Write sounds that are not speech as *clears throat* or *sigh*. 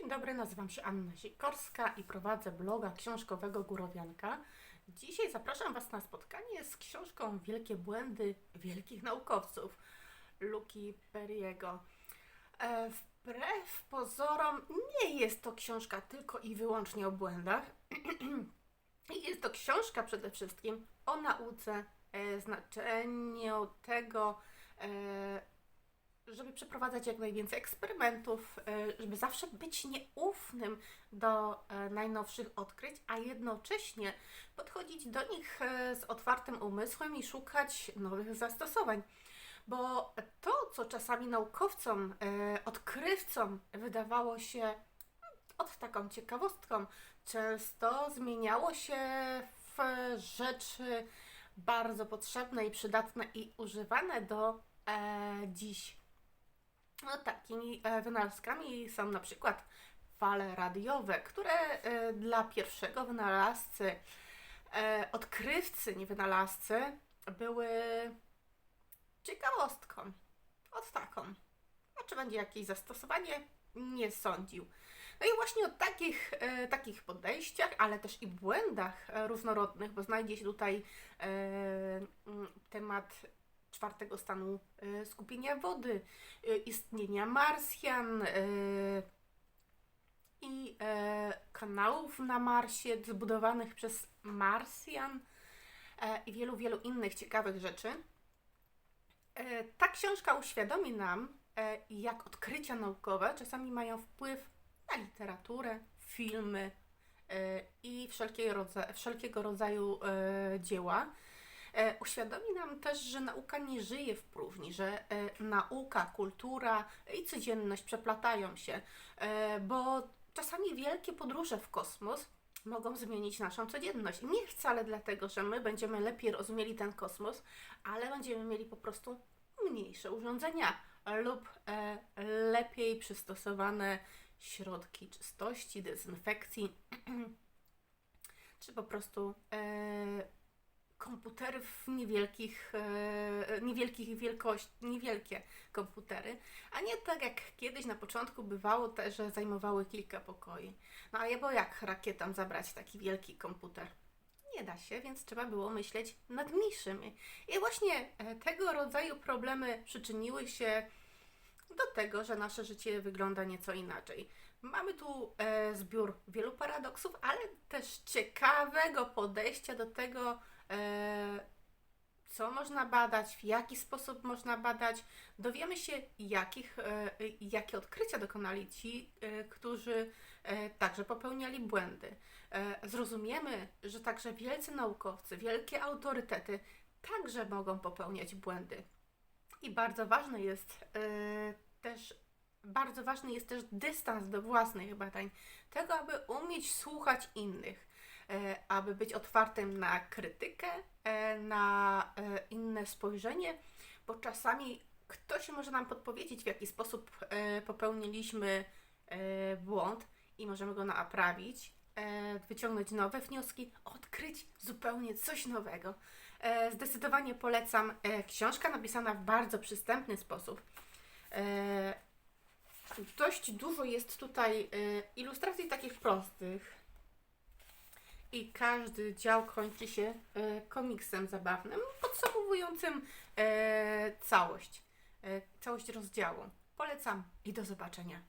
Dzień dobry, nazywam się Anna Sikorska i prowadzę bloga książkowego Górowianka. Dzisiaj zapraszam Was na spotkanie z książką Wielkie błędy wielkich naukowców Luki Periego. E, wbrew pozorom nie jest to książka tylko i wyłącznie o błędach. *clears throat* jest to książka przede wszystkim o nauce, e, znaczeniu tego, e, żeby przeprowadzać jak najwięcej eksperymentów, e, żeby zawsze być nieufnym do e, najnowszych odkryć, a jednocześnie podchodzić do nich e, z otwartym umysłem i szukać nowych zastosowań. Bo to, co czasami naukowcom, e, odkrywcom wydawało się od taką ciekawostką, często zmieniało się w rzeczy bardzo potrzebne i przydatne i używane do dziś. No, takimi e, wynalazkami są na przykład fale radiowe, które e, dla pierwszego wynalazcy, e, odkrywcy, nie wynalazcy, były ciekawostką. Od taką. A czy będzie jakieś zastosowanie? Nie sądził. No i właśnie o takich, e, takich podejściach, ale też i błędach różnorodnych, bo znajdzie się tutaj e, temat czwartego stanu e, skupienia wody, e, istnienia Marsjan e, i kanałów na Marsie zbudowanych przez Marsjan i wielu, wielu innych ciekawych rzeczy. Ta książka uświadomi nam, jak odkrycia naukowe czasami mają wpływ na literaturę, filmy i wszelkiego rodzaju, wszelkiego rodzaju dzieła. E, Uświadomi nam też, że nauka nie żyje w próżni, że e, nauka, kultura i codzienność przeplatają się, e, bo czasami wielkie podróże w kosmos mogą zmienić naszą codzienność. Nie wcale dlatego, że my będziemy lepiej rozumieli ten kosmos, ale będziemy mieli po prostu mniejsze urządzenia lub lepiej przystosowane środki czystości, dezynfekcji, *clears throat* czy po prostu e, komputery w niewielkich, e, niewielkich wielkości, niewielkie komputery, a nie tak jak kiedyś na początku bywało te, że zajmowały kilka pokoi. No a bo jak rakietom zabrać taki wielki komputer? Nie da się, więc trzeba było myśleć nad mniejszymi. I właśnie e, tego rodzaju problemy przyczyniły się do tego, że nasze życie wygląda nieco inaczej. Mamy tu e, zbiór wielu paradoksów, ale też ciekawego podejścia do tego, co można badać, w jaki sposób można badać. Dowiemy się, jakich, e, jakie odkrycia dokonali ci, e, którzy e, także popełniali błędy. E, zrozumiemy, że także wielcy naukowcy, wielkie autorytety także mogą popełniać błędy. I bardzo ważne jest e, też bardzo ważny jest też dystans do własnych badań, tego, aby umieć słuchać innych, e, aby być otwartym na krytykę, e, na e, inne spojrzenie, bo czasami ktoś może nam podpowiedzieć, w jaki sposób e, popełniliśmy e, błąd i możemy go naprawić, e, wyciągnąć nowe wnioski, odkryć zupełnie coś nowego. E, Zdecydowanie polecam e, książka napisana w bardzo przystępny sposób. E, Dość dużo jest tutaj e, ilustracji takich prostych. I każdy dział kończy się e, komiksem zabawnym, podsumowującym e, całość, e, całość rozdziału. Polecam i do zobaczenia.